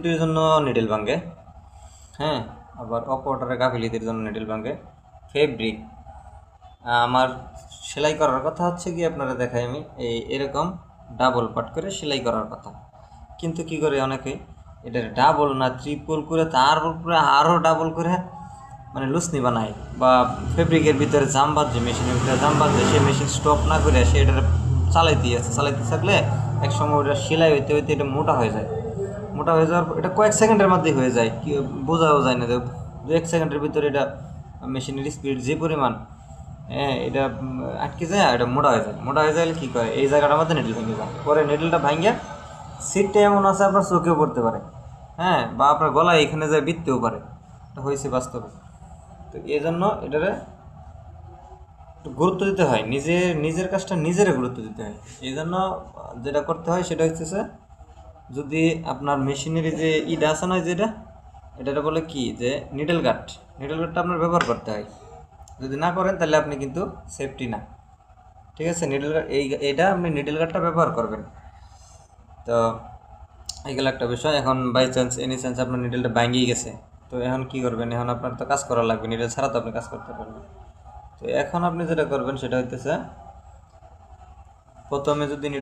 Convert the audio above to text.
ছুটির জন্য নিডেল ভাঙ্গে হ্যাঁ? আবার অপওয়াটারের গাফিলিতির জন্য নিডেল ভাঙ্গে ফেব্রিক আমার সেলাই করার কথা হচ্ছে কি, আপনারা দেখাই আমি, এই এরকম ডাবল পাট করে সেলাই করার কথা। কিন্তু কি করে অনেকে এটা ডাবল না ট্রিপল করে তার উপরে আরও ডাবল করে মানে লুসনি বানায়। বা ফেব্রিকের ভিতরে জাম বাঁধছে মেশিনের ভিতরে জাম বাঁধছে, সে মেশিন স্টপ না করে সে এটা চালাইতে আছে চালাইতে থাকলে এক সময় ওটা সেলাই হইতে হইতে এটা মোটা হয়ে যায়। মোটা হয়ে যাওয়ার এটা কয়েক সেকেন্ডের মধ্যেই হয়ে যায়। কি বোঝাও যায় না। দু এক সেকেন্ডের ভিতরে এটা মেশিনের স্পিড যে পরিমাণ হ্যাঁ এটা আটকে যায় এটা মোটা হয়ে যায়। মোটা হয়ে যায় কী করে? এই জায়গাটার মধ্যে নেডল ভেঙে যায়। পরে নেডলটা ভাঙিয়া সিটটা এমন আছে আপনার চোখেও পড়তে পারে। হ্যাঁ বা আপনার গলায় এখানে যায় বিততেও পারে। এটা হয়েছে বাস্তবে। তো এই জন্য এটারে গুরুত্ব দিতে হয়। নিজের নিজের কাজটা নিজেরে গুরুত্ব দিতে হয়। এই জন্য যেটা করতে হয় সেটা হচ্ছে যদি আপনার মেশিনারি যে ইটা আছে না যেটা এটা বলে কি? যে নিডেল গার্ড নিডেল গার্ডটা আপনার ব্যবহার করতে হয়। যদি না করেন, তাহলে আপনি কিন্তু সেফটি না। ঠিক আছে? নিডেল গার্ড এই, এইটা আপনি নিডেল গার্ডটা ব্যবহার করবেন। তো, এইগুলো একটা বিষয়। এখন বাই চান্স এনি চান্স আপনার নিডেলটা ভাঙিয়ে গেছে। তো এখন কি করবেন? এখন আপনার তো কাজ করা লাগবে। নিডেল ছাড়া তো আপনি কাজ করতে পারবেন তো এখন আপনি যেটা করবেন, সেটা হইতেছে, প্রথমে যদি